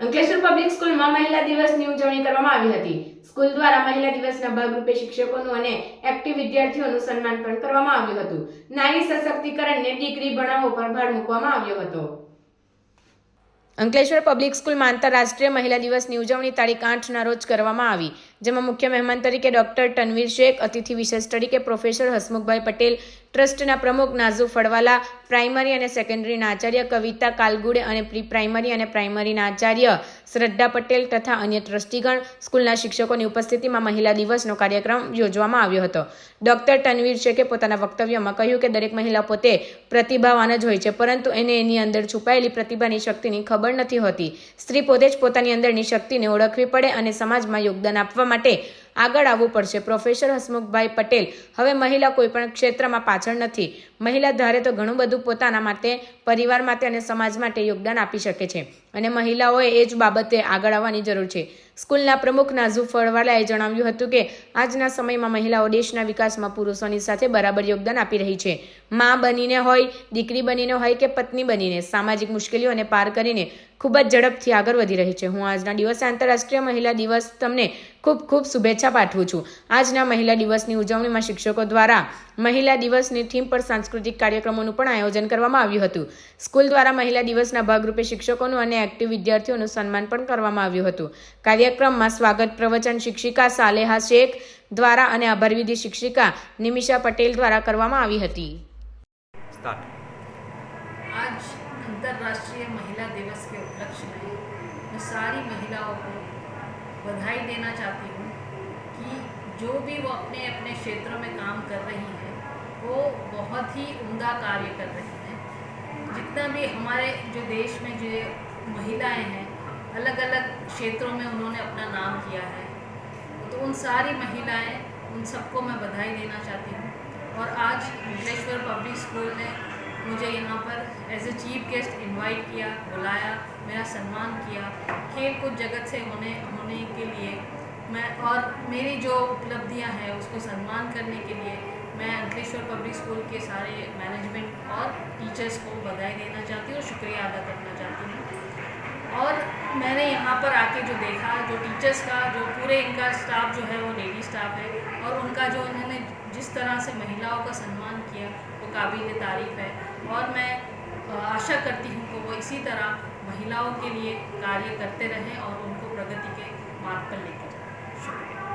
Ankleshwar public સ્કૂલમાં મહિલા દિવસની ઉજવણી કરવામાં આવી હતી. સ્કૂલ દ્વારા મહિલા દિવસના ભાગરૂપે શિક્ષકોનું અને એક્ટિવ વિદ્યાર્થીઓનું સન્માન પણ કરવામાં આવ્યું હતું. નારી સશક્તિકરણને ડિગ્રી ભણાવો પર ભાર મૂકવામાં આવ્યો હતો. અંકલેશ્વર પબ્લિક સ્કૂલમાં આંતરરાષ્ટ્રીય મહિલા દિવસની ઉજવણી તારીખ આઠના રોજ કરવામાં આવી. જેમાં મુખ્ય મહેમાન તરીકે ડોક્ટર તનવીર શેખ, અતિથિ વિશેષ તરીકે પ્રોફેસર હસમુખભાઈ પટેલ, ટ્રસ્ટના પ્રમુખ નાઝુ ફળવાલા, પ્રાઇમરી અને સેકન્ડરીના આચાર્ય કવિતા કાલગુડે અને પ્રી પ્રાઇમરી અને પ્રાઇમરીના આચાર્ય શ્રદ્ધા પટેલ તથા અન્ય ટ્રસ્ટીગણ સ્કૂલના શિક્ષકોની ઉપસ્થિતિમાં મહિલા દિવસનો કાર્યક્રમ યોજવામાં આવ્યો હતો. ડોક્ટર તનવીર શેખે પોતાના વક્તવ્યમાં કહ્યું કે દરેક મહિલા પોતે પ્રતિભાવાન જ હોય છે, પરંતુ એને એની અંદર છુપાયેલી પ્રતિભાની શક્તિની ખબર નથી હોતી. સ્ત્રી પોતે જ પોતાની અંદરની શક્તિને ઓળખવી પડે અને સમાજમાં યોગદાન આપવા માટે આગળ આવવું પડશે. પ્રોફેસર હસમુખભાઈ પટેલ, હવે મહિલા કોઈ પણ ક્ષેત્રમાં પાછળ નથી. મહિલા ધારે તો ઘણું બધું પોતાના માટે, પરિવાર માટે અને સમાજ માટે યોગદાન આપી શકે છે. અને મહિલાઓએ એ જ બાબતે આગળ આવવાની જરૂર છે. સ્કૂલના પ્રમુખ નાઝુ ફળવાલાએ જણાવ્યું હતું કે, આજના સમયમાં મહિલાઓ દેશના વિકાસમાં પુરુષોની સાથે બરાબર યોગદાન આપી રહી છે. મા બનીને હોય, દીકરી બનીને હોય કે પત્ની બનીને, સામાજિક મુશ્કેલીઓને પાર કરીને ખૂબ જ ઝડપથી આગળ વધી રહી છે. હું આજના દિવસે આંતરરાષ્ટ્રીય મહિલા દિવસ તમને ખૂબ ખૂબ શુભેચ્છા પાઠવું છું. આજના મહિલા દિવસની ઉજવણીમાં શિક્ષકો દ્વારા મહિલા દિવસની થીમ પર સાંસ્કૃતિક કાર્યક્રમોનું પણ આયોજન કરવામાં આવ્યું હતું. સ્કૂલ દ્વારા મહિલા દિવસના ભાગરૂપે શિક્ષકોનું અને એક્ટિવ વિદ્યાર્થીઓનું સન્માન પણ કરવામાં આવ્યું હતું. કાર્યક્રમમાં સ્વાગત પ્રવચન શિક્ષિકા સાલેહા શેખ દ્વારા અને અભરવિધિ શિક્ષિકા નિમિષા પટેલ દ્વારા કરવામાં આવી હતી. आज अंतर्राष्ट्रीय महिला दिवस के उपलक्ष्य में मैं सारी महिलाओं को बधाई देना चाहती हूँ कि जो भी वो अपने अपने क्षेत्रों में काम कर रही हैं, वो बहुत ही उम्दा कार्य कर रही हैं। जितना भी हमारे जो देश में जो महिलाएँ हैं अलग अलग क्षेत्रों में उन्होंने अपना नाम किया है तो उन सारी महिलाएँ, उन सबको मैं बधाई देना चाहती हूँ। और आज अंकलेश्वर पब्लिक स्कूल ने मुझे यहाँ पर as a chief guest invite किया, बुलाया, मेरा सम्मान किया। खेल कूद जगत से होने होने के लिए मैं और मेरी जो उपलब्धियाँ हैं उसको सम्मान करने के लिए मैं अंकलेश्वर पब्लिक स्कूल के सारे मैनेजमेंट और टीचर्स को बधाई देना चाहती हूँ और शुक्रिया अदा करना चाहती हूँ। और मैंने यहाँ पर आके जो देखा, जो टीचर्स का, जो पूरे इनका स्टाफ जो है वो लेडी स्टाफ है और उनका जो इन्होंने जिस तरह से महिलाओं का सम्मान किया काबिल तारीफ़ है और मैं आशा करती हूँ कि वो इसी तरह महिलाओं के लिए कार्य करते रहें और उनको प्रगति के मार्ग पर लेकर जाए शुक्रिया